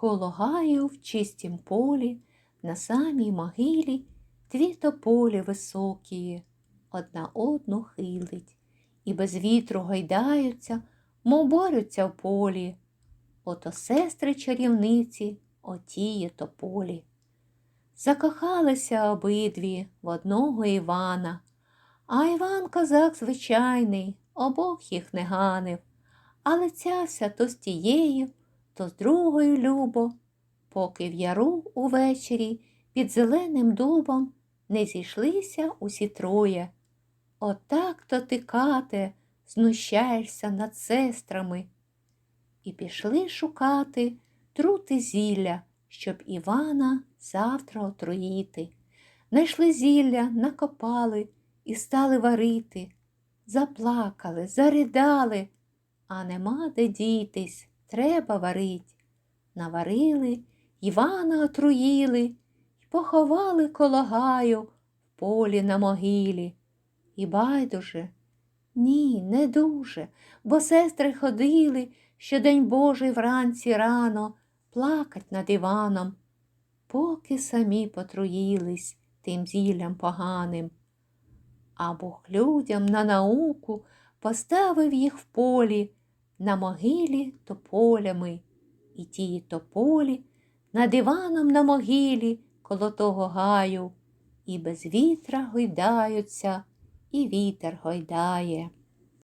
Коло гаю в чистім полі, на самій могилі дві тополі високі, одна одну хилить, і без вітру гайдаються, мов борються в полі. Ото сестри чарівниці, отіє тополі. Закохалися обидві в одного Івана, а Іван козак звичайний, обох їх не ганив, але цявся то з тією, то з другою любо, поки в яру увечері під зеленим дубом не зійшлися усі троє. Отак то ти, кате, знущаєшся над сестрами. І пішли шукати трути зілля, щоб Івана завтра отруїти. Найшли зілля, накопали і стали варити. Заплакали, заридали, а нема де дітись, треба варить. Наварили, Івана отруїли й поховали коло гаю в полі на могилі. І байдуже, ні, не дуже, бо сестри ходили щодень Божий вранці рано плакать над Іваном, поки самі потруїлись тим зіллям поганим. А Бог людям на науку поставив їх в полі, на могилі тополями, і тії тополі над Іваном на могилі коло того гаю, і без вітра гойдаються, і вітер гойдає.